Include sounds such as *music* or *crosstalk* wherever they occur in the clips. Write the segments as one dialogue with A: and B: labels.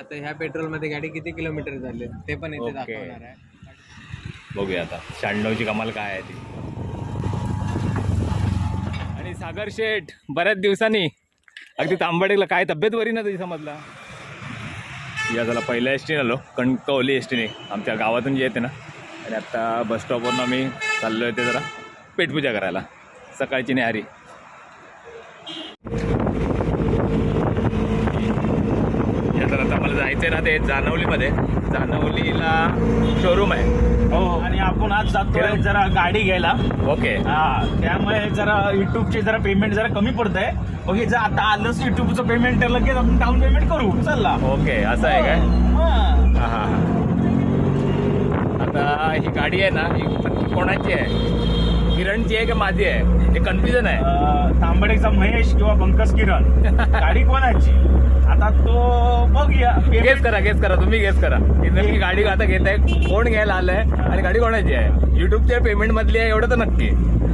A: आता ह्या पेट्रोलमध्ये गाडी किती किलोमीटर झाले ते पण इथे. दाखवणार आहे.
B: बघूया आता. शहाण्णवची कमाल काय आहे ती? आणि सागर शेठ बऱ्याच दिवसांनी. अगदी तांबडेला काय तब्येत बरी ना तुझी समजला? या झाला पहिल्या एस टीने आलो. कणकवली एस टीने आमच्या गावातून जे येते ना. आणि आत्ता बस स्टॉपवरून आम्ही चाललो आहे ते जरा. पेटपूजा करायला. सकाळची न्याहारी. तर आता मला जायचं आहे ना ते जानवलीमध्ये जानवलीला शोरूम आहे.
C: हो आणि आपण आज जातोय
B: किरण?
C: जरा गाडी घ्यायला.
B: ओके.
C: हा त्यामुळे जरा युट्यूबचे जरा पेमेंट जरा कमी पडत आहे ओके जर आता आलंच युट्यूबचं पेमेंट लगेच आपण डाऊन पेमेंट करू. चला.
B: ओके असं आहे काय?
C: हा.
B: हा हा हा. आता ही गाडी आहे ना ही कोणाची आहे? किरणची आहे का माझी आहे? हे कन्फ्युजन आहे.
C: तांबडेचा महेश किंवा पंकज किरण *laughs* गाडी कोणाची? आता तो बघूया.
B: गेस करा गेस करा तुम्ही गेस करा. की नक्की गाडी आता घेत आहे कोण घ्यायला आलंय आणि गाडी कोणाची आहे? युट्यूबच्या पेमेंट मधली आहे एवढं तर नक्की.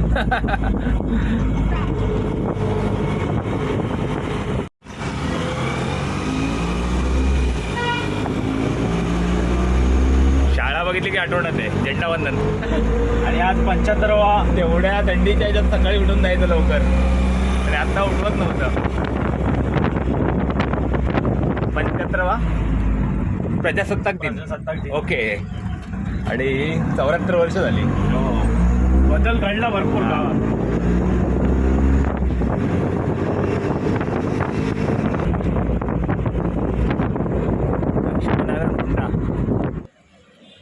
B: *laughs* की आठवणात आहे झेंडावंदन.
C: आणि आज पंच्याहत्तरवा
B: तेवढ्या थंडीच्या ह्याच्यात सकाळी उठून जायचं लवकर. आणि आता उठवत नव्हतं. पंच्याहत्तरवा प्रजासत्ताक दिन.
C: प्रजासत्ताक दिन.
B: ओके. आणि चौऱ्याहत्तर वर्ष झाली.
C: हो. बदल घडला भरपूर.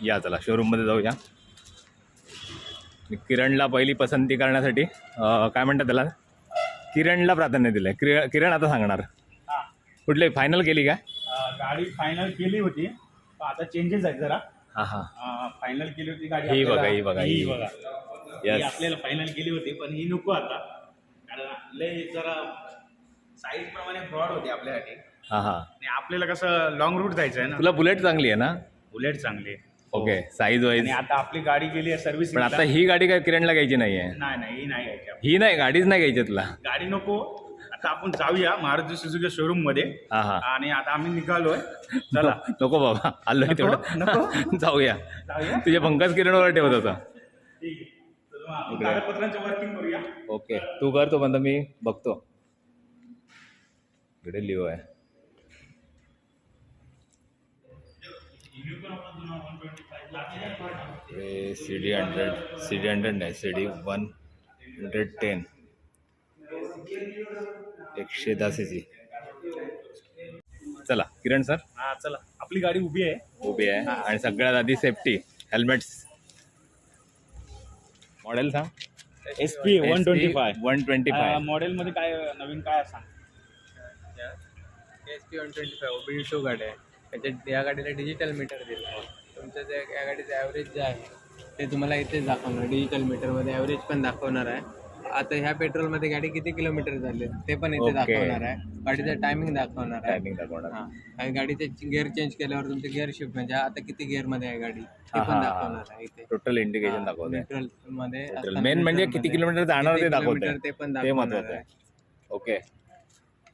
B: या चला शोरूममध्ये जाऊया. किरणला पहिली पसंती करण्यासाठी काय म्हणतात त्याला? किरणला प्राधान्य दिलं आहे किरण आता सांगणार. कुठले फायनल केली काय
C: गाडी फायनल केली होती. आता चेंजेस आहेत जरा.
B: हां हां.
C: फायनल केली होती गाडी
B: ही बघा, ही बघा,
C: ही. बघा. ही. आपल्याला फायनल केली होती पण ही नको आता. कारण लय जरा साईज प्रमाणे फ्रॉड होते आपल्यासाठी.
B: हां हां.
C: आपल्याला कसं लॉंग रूट जायचं आहे ना.
B: तुला बुलेट चांगली आहे ना?
C: बुलेट चांगली
B: ओके साईज वाईज
C: आणि आता आपली गाडी गेली आहे सर्व्हिस
B: पण आता ही गाडी काय किरणला घ्यायची नाही आहे
C: नाही नाही ही नाही घ्यायची.
B: ही नाही गाडीच नाही घ्यायची तुला.
C: गाडी नको. आता आपण जाऊया मारुती सुझुकी शोरूममध्ये.
B: हां हां.
C: आणि आता आम्ही निघालोय. चला.
B: नको बाबा आलोय
C: नको?
B: तेवढं. *laughs* जाऊया.
C: जाऊया?
B: तुझ्या पंकज किरणवर ठेवत होता
C: ठीक आहे. तर मग आपण कागदपत्रांचं वर्किंग करूया.
B: ओके तू कर तो पण मी बघतो. इकडे लिओ आहे. C D hundred C D hundred नाही C D one hundred ten एकशे दहा सी सी चला किरण सर.
C: हा चला. आपली गाडी उभी आहे.
B: उभी आहे. आणि सगळ्यात आधी सेफ्टी हेल्मेट्स मॉडेल सांग.
C: S P one twenty five
B: one twenty five
C: model मध्ये काय नवीन काय सांग?
A: S P one twenty five O B two आहे. त्याच्यात या गाडीला डिजिटल मीटर दिलं आहे. तुमचं जे या गाडीचं ॲव्हरेज जे आहे ते तुम्हाला इथेच दाखवणार. डिजिटल मीटरमध्ये ॲव्हरेज पण दाखवणार आहे. आता ह्या पेट्रोलमध्ये गाडी किती किलोमीटर झाले? ते पण इथे. दाखवणार आहे. गाडीचं टायमिंग दाखवणार आहे.
B: टायमिंग दाखवणार.
A: हां. आणि गाडीचे गिअर चेंज केल्यावर तुमचे गिअर शिफ्ट म्हणजे आता किती गिअरमध्ये आहे गाडी? ते पण दाखवणार आहे इथे.
B: टोटल इंडिकेशन दाखवते.
A: न्यूट्रलमध्ये
B: मेन म्हणजे किती किलोमीटर जाणार ते दाखवते.
A: किलोमीटर ते पण
B: ते
A: दाखवणार
B: महत्वाचं
A: आहे.
B: आहे. ओके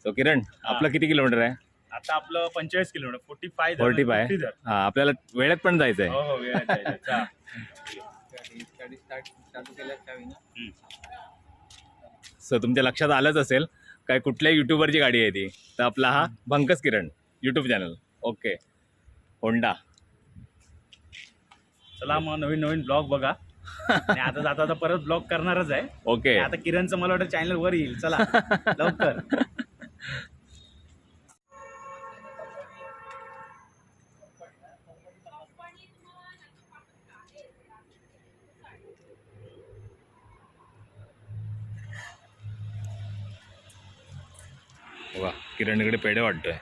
B: सो किरण आपलं किती किलोमीटर आहे?
C: आता आपलं पंचेचाळीस kilometre forty five
B: forty five हा आपल्याला वेळेत पण जायचं
C: हो
B: आहे
C: हो वेळ.
B: सो *laughs* तुमच्या लक्षात आलंच असेल काय कुठल्या युट्यूबरची गाडी आहे ती. तर आपला हा भंकस Kiran YouTube channel okay Honda
C: चला मग नवीन नवीन ब्लॉग बघा. आणि आता जाता आता परत ब्लॉग करणारच आहे.
B: ओके
C: आता किरणचं मला वाटतं चॅनल वर येईल. चला लवकर. *laughs*
B: किरणकडे पेढे वाटतोय.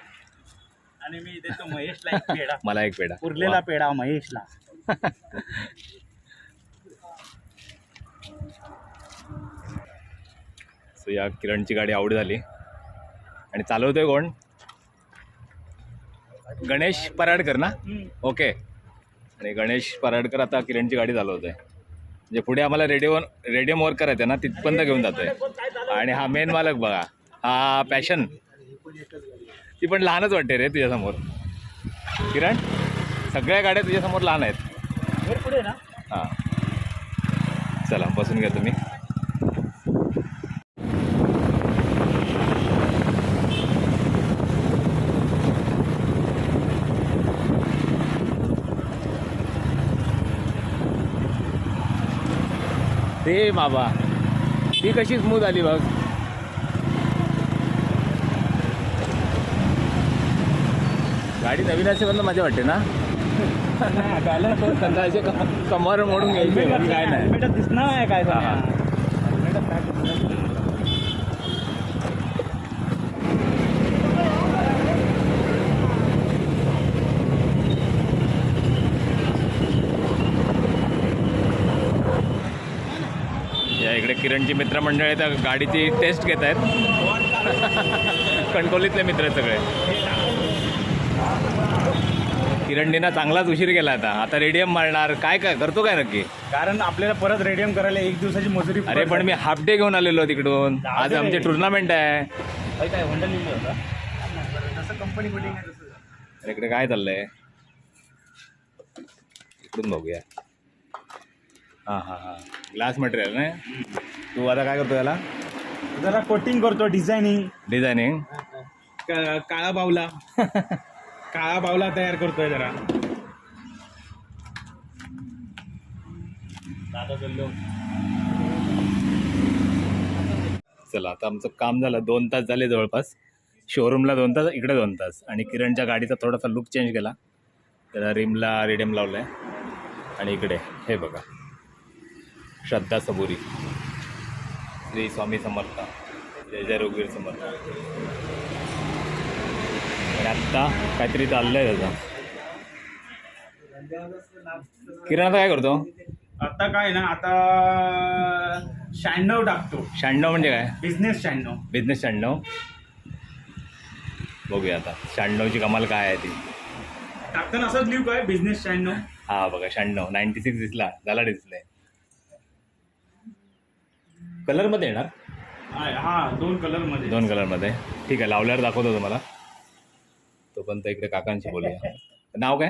C: आणि मी देतो महेशला एक पेढा.
B: मला एक पेढा.
C: उरलेला. पेढा महेशला. *laughs*
B: सो या किरणची गाडी आवड झाली. आणि चालवतोय कोण? गणेश पराडकर ना? ओके. आणि गणेश पराडकर आता किरणची गाडी चालवतोय. म्हणजे पुढे आम्हाला रेडिओ रेडियम वर्क करायचं ना तिथपर्यंत घेऊन जातोय. आणि हा मेन मालक बघा. हा पॅशन ती पण लहानच वाटते रे तुझ्यासमोर. किरण सगळ्या गाड्या तुझ्यासमोर लहान आहेत.
C: पुढे ना
B: हां. चला बसून घ्या तुम्ही. ते बाबा ती कशी स्मूथ आली बघ गाडी नवीन पण मजा वाटते ना? असे कम- कमर मोडून घ्यायचे काय नाही.
C: हेल्मेटात दिसणार नाही काय?
B: या इकडे किरणची मित्रमंडळी तर गाडीची टेस्ट घेत आहेत *laughs* कणकोलीतले मित्र आहेत सगळे. किरणनी ना चांगलाच उशीर केला आता. आता रेडियम मारणार काय काय करतो काय नक्की?
C: कारण आपल्याला परत रेडियम करायला एक दिवसाची मजुरी
B: अरे पण मी हाफ डे घेऊन आलेलो तिकडून. आज. आमची टुर्नामेंट आहे.
C: काय काय होंडा लिहिलं होता? जसं कंपनी बिल्डिंग आहे तसं.
B: अरे इकडे काय चाललंय? इकडून बघूया. हां हां हां. ग्लास मटेरियल नाही? तू आता काय करतो याला?
C: जरा कोटिंग करतो डिझायनिंग
B: डिझायनिंग
C: काळा बावला. *laughs* काळा बावला तयार करतोय जरा.
B: चला आता आमचं काम झालं. दोन तास झाले जवळपास. शोरूमला दोन तास इकडे दोन तास. आणि किरणच्या गाडीचा थोडासा लुक चेंज केला. त्याला रिमला रिडेम लावलं आहे आणि इकडे हे बघा. श्रद्धा सबुरी. श्री स्वामी समर्थ. जय जय रघुवीर समर्थ. आत्ता काहीतरी चाललंय त्याचं. किरण आता काय करतो?
C: आता काय ना आता शहाण्णव टाकतो.
B: शहाण्णव म्हणजे काय?
C: बिझनेस शहाण्णव.
B: बिझनेस शहाण्णव. बघूया आता शहाण्णवची कमाल काय आहे ती.
C: टाकताना असंच लिहू काय? बिझनेस शहाण्णव.
B: हा बघा शहाण्णव. नाईन्टी सिक्स दिसला झाला डिस्प्ले कलरमध्ये येणार?
C: हा हा, दोन कलरमध्ये.
B: दोन कलरमध्ये ठीक आहे लावल्यावर दाखवतो तुम्हाला. तोपर्यंत इकडे काकांशी बोलूया. नाव काय?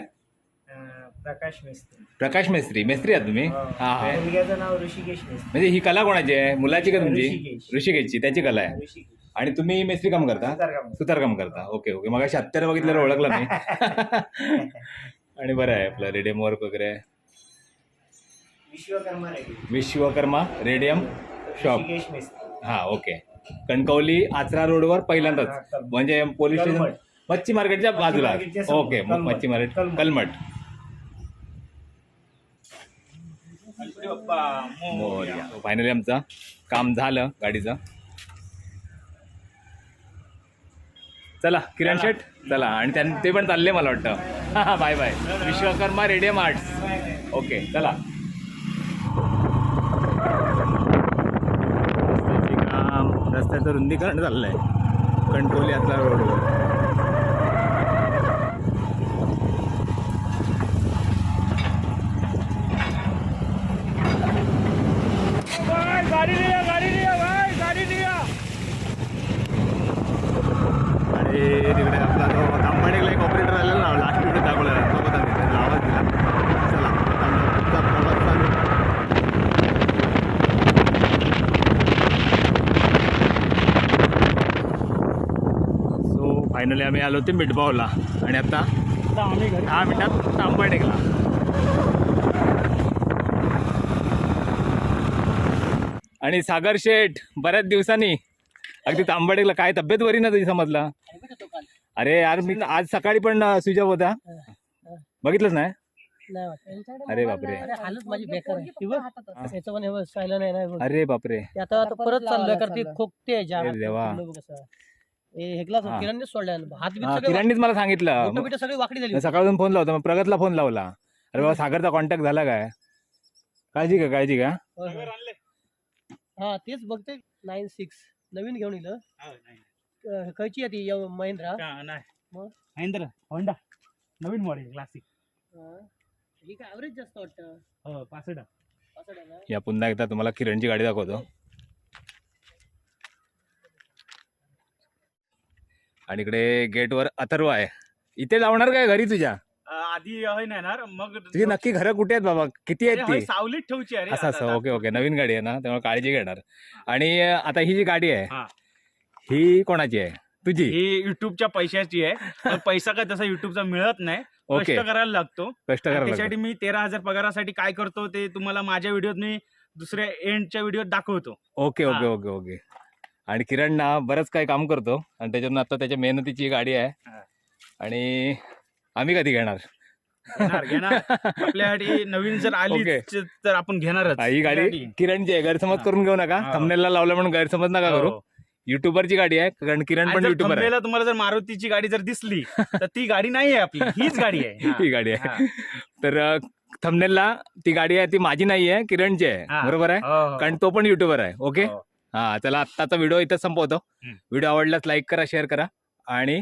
D: प्रकाश मिस्त्री.
B: प्रकाश मेस्त्री. मेस्त्री आहात तुम्ही? हा. हा
D: मुलग्याचं नाव ऋषिकेश मिस्त्री.
B: म्हणजे ही कला कोणाची आहे? मुलाची का तुमची?
D: ऋषिकेश.
B: ऋषिकेशची. त्याची कला आहे.
D: ऋषिकेश.
B: आणि तुम्ही मेस्त्री काम करता?
D: सुतारकाम.
B: सुतारकाम करता. Okay okay. मग हत्यार बघितल्यावर ओळखलं नाही. *laughs* आणि बरं आहे आपलं रेडियम वर्क वगैरे.
D: Vishwakarma Reddy
B: Vishwakarma radium shop.
D: Rishikesh मिस्त्री.
B: हा ओके. कणकवली आचरा रोडवर
D: हा,
B: पहिल्यांदाच. म्हणजे पोलीस स्टेशन. मच्छी मार्केटच्या बाजूला.
D: मार्केटच्या समोर.
B: ओके मग. मच्छी मार्केट
D: कलमट.
B: कलमट.
C: गणपती बाप्पा मोरया.
B: फायनली आमचं काम झालं गाडीचं. चला किरण शेठ चला. आणि त्यां ते पण चालले मला वाटतं. हा *laughs* bye bye. Vishwakarma radium arts. Okay चला. रस्त्याचे काम रस्त्याचं रुंदीकरण चाललंय. कणकोली आता रोडवर आणि तिकडे आपला तो तांबाडेला एक ऑपरेटर आलेला ना लास्ट तिकडे दाखवलेला तो होता तिथे त्याला आवाज दिला चला आता आमचा प्रवास चालू सो फायनली आम्ही आलो होते मिठबावला आणि आता दहा मिनिटात तांबाडेला आणि सागर शेठ बऱ्याच दिवसांनी अगदी तांबाडेला काय तब्येत बरी ना तुझी समजला? अरे यार मी आज सकाळी पण ऑफ होता. बघितलंच नाही अरे बापरे.
E: हालत माझी बेकार.
B: अरे बापरे.
E: आता परत चाललोय कारण ती खोकते
B: देवा.
E: हे बघ कसं. हे. हेकलाच
B: हा.
E: किरणने सोडलाय. हात बीत
B: हा,
E: सगळे
B: किरणनीच मला सांगितलं.
E: बोटं बिटं सगळी वाकडी झाली
B: सकाळून फोन लावतो मग प्रगतला फोन लावला. अरे बाबा सागरचा कॉन्टॅक्ट झाला काय? काळजी घ्या काळजी
E: होय, होय. हा तेच बघते. नाईन सिक्स नवीन घेऊन येईल
C: हा, नाही.
E: खयची आहे ती य- महिंद्रा.
C: का- नाही.
E: मग?
C: महेंद्र होंडा. नवीन मॉडेल क्लासिक
E: हा. ही काय ॲव्हरेज जास्त वाटतं?
C: हो पासष्ट.
E: असं आहे ना?
B: या पुन्हा एकदा तुम्हाला किरणची गाडी दाखवतो. आणि इकडे गेटवर अथर्व आहे. इथे लावणार काय घरी तुझ्या?
C: आधी आहे ना येणार मग
B: तुझी नक्की घरं कुठे आहेत बाबा? किती आहेत ती?
C: सावलीत ठेवची अरे
B: असं असं ओके ओके. नवीन गाडी आहे ना त्यामुळे काळजी घेणार. आणि आता ही जी गाडी आहे
C: हा.
B: ही कोणाची आहे? तुझी?
C: ही युट्यूबच्या पैशाची आहे. पण *laughs* पैसा काय तसा युट्यूबचा मिळत नाही.
B: ओके.
C: कष्ट करायला लागतो.
B: कष्ट
C: आणि
B: करायला
C: त्यासाठी
B: लागतं.
C: मी तेरा हजार पगारासाठी काय करतो ते तुम्हाला माझ्या व्हिडिओत मी दुसऱ्या एंडच्या व्हिडिओत दाखवतो.
B: ओके ओके
C: हा.
B: Okay okay. आणि किरण ना बरंच काही काम करतो. आणि त्याच्यातून आता त्याच्या मेहनतीची ही गाडी आहे.
C: हा.
B: आणि आम्ही कधी घेणार?
C: घेणार घेणार. आपल्यासाठी नवीन जर आली
B: ओके.
C: तर आपण घेणारच.
B: हा, ही गाडी किरणची आहे. गैरसमज
C: हा.
B: करून घेऊ नका.
C: हा.
B: थंबनेलला लावलं म्हणून गैरसमज नका करू.
C: हो.
B: युट्यूबरची गाडी आहे. कारण किरण
C: आणि
B: पण
C: जर
B: युट्यूबर आहे.
C: thumbnail ला तुम्हाला जर मारुतीची गाडी जर दिसली तर ती गाडी नाही आहे आपली. हीच गाडी आहे. हा. *laughs*
B: ही गाडी आहे.
C: हा.
B: तर थंबनेलला ती गाडी आहे ती माझी नाही आहे. किरणची आहे.
C: हा.
B: बरोबर आहे?
C: हो, हो.
B: कारण तो पण युट्यूबर आहे. ओके
C: हो.
B: चला आत्ताचा व्हिडिओ इथं संपवतो. व्हिडिओ आवडल्यास लाईक करा शेअर करा आणि